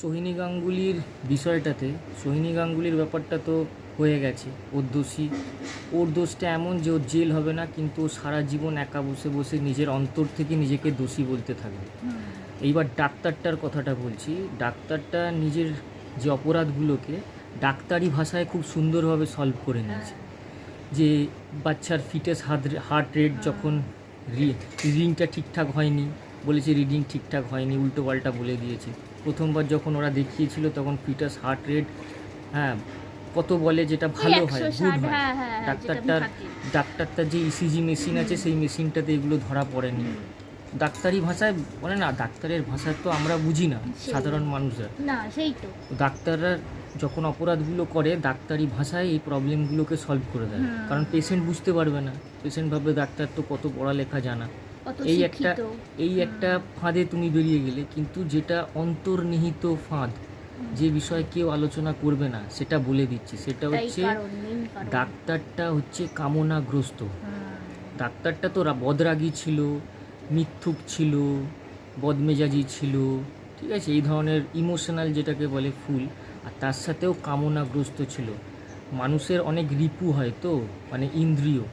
সোহিনী গাঙ্গুলির বিষয়টাতে সোহিনী গাঙ্গুলির ব্যাপারটা তো হয়ে গেছে। ওর দোষী। ওর দোষটা এমন যে ওর জেল হবে না কিন্তু সারা জীবন একা বসে বসে নিজের অন্তর থেকে নিজেকে দোষী বলতে থাকবে এইবার ডাক্তারটার কথাটা বলছি। ডাক্তারটা নিজের যে অপরাধগুলোকে ডাক্তারি ভাষায় খুব সুন্দরভাবে সলভ করে নিয়েছে। যে বাচ্চার ফিটেস হার্ট হার্ট রেট যখন রিডিংটা ঠিকঠাক হয়নি বলেছে রিডিং ঠিকঠাক হয়নি উল্টো পাল্টা বলে দিয়েছে। প্রথমবার যখন ওরা দেখিয়েছিল তখন ফিটাস হার্ট রেট হ্যাঁ কত বলে যেটা ভালো হয় গুড হয়। হ্যাঁ, হ্যাঁ, হ্যাঁ, ডাক্তারটার ডাক্তারটার যে ইসিজি মেশিন আছে সেই মেশিনটাতে এগুলো ধরা পড়েনি। ডাক্তারি ভাষায় বলে না ডাক্তারের ভাষা তো আমরা বুঝি না সাধারণ মানুষরা। না সেই তো। ডাক্তাররা যখন অপরাধগুলো করে ডাক্তারি ভাষায় এই প্রবলেমগুলোকে সলভ করে দেয়। কারণ পেশেন্ট বুঝতে পারবে না। পেশেন্ট ভাববে ডাক্তার তো কত পড়ালেখা জানা। এই একটা এই একটা ফাঁদে তুমি বেরিয়ে গেলে কিন্তু যেটা অন্তর্নিহিত ফাঁদ যে বিষয়ে কেউ আলোচনা করবে না সেটা বলে দিচ্ছি। সেটা হচ্ছে ডাক্তারটা হচ্ছে কামনাগ্রস্ত। ডাক্তারটা তো বদরাগী ছিল মিথ্যুক ছিল বদমেজাজি ছিল ঠিক আছে? এই ধরনের ইমোশনাল যেটাকে বলে ফুল আর তার সাথেও কামনাগ্রস্ত ছিল। মানুষের অনেক রিপু হয় তো মানে ইন্দ্রিয়।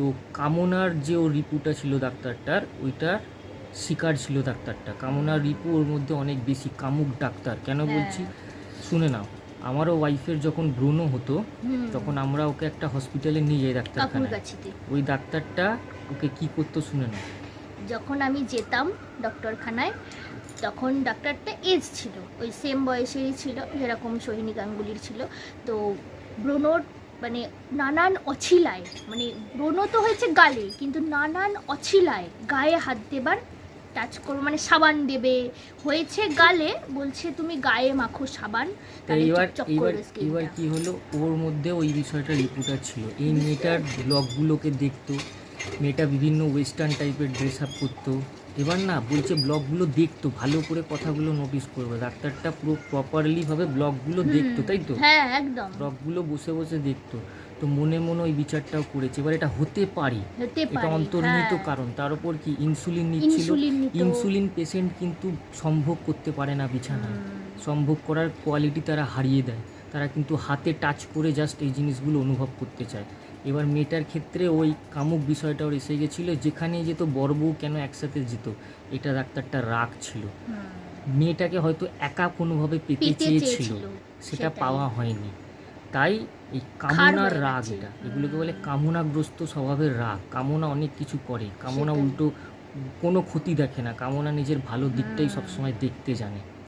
তো কামনার যে ওর রিপুটা ছিল ডাক্তারটার ওইটার শিকার ছিল ডাক্তারটা। কামনার রিপু ওর মধ্যে অনেক বেশি কামুক ডাক্তার। কেন হ্যাঁ। বলছি? শুনে নাও আমারও ওয়াইফের যখন ব্রণ হতো তখন আমরা ওকে একটা হসপিটালে নিয়ে যাই ডাক্তারখানায়। ওই ডাক্তারটা ওকে কি করতো শুনে না যখন আমি যেতাম ডক্টরখানায় তখন ডাক্তারটা এজ ছিল। ওই সেম বয়সেরই ছিল যেরকম সোহিনী গাঙ্গুলির ছিল। তো ব্রণর মানে নানান অছিলায় মানে ব্রণ তো হয়েছে গালে কিন্তু নানান অছিলায় গায়ে হাত দেবার টাচ করব মানে সাবান দেবে। হয়েছে গালে বলছে তুমি গায়ে মাখো সাবান এবার এবার এবার কি হলো? ওর মধ্যে ওই বিষয়টা রিপোর্টার ছিল। এই মেয়েটার ব্লগগুলোকে দেখতো মেয়েটা বিভিন্ন ওয়েস্টার্ন টাইপের ড্রেস আপ করতো। এবার না বলছে ব্লগগুলো দেখতো ভালো করে কথাগুলো নোটিস করবে। ডাক্তারটা পুরো প্রপারলিভাবে ব্লগগুলো দেখতো তাই তো? হ্যাঁ একদম। ব্লগগুলো বসে বসে দেখতো। তো মনে মনে ওই বিচারটাও করেছে। এবার এটা হতে পারে। এটা অন্তর্নিহিত হ্যাঁ। কারণ। তার উপর কি ইনসুলিন নিচ্ছিল? ইনসুলিন পেশেন্ট কিন্তু সম্ভব করতে পারে না বিছানায়। সম্ভব করার কোয়ালিটি তারা হারিয়ে দেয়। তারা কিন্তু হাতে টাচ করে জাস্ট এই জিনিসগুলো অনুভব করতে চায়। এবার মেয়েটার ক্ষেত্রে ওই কামুক বিষয়টা ওর এসে গেছিল যেখানে যেত বড় বউ কেন একসাথে যেত এটা ডাক্তারটা রাগ ছিল। মেয়েটাকে হয়তো একা কোনোভাবে পেতে চেয়েছিল, সেটা পাওয়া হয়নি। তাই এই কামনার রাগ এটা এগুলোকে বলে কামনাগ্রস্ত স্বভাবের রাগ। কামনা অনেক কিছু করে কামনা উল্টো কোনো ক্ষতি দেখে না কামনা নিজের ভালো দিকটাই সবসময় দেখতে জানে।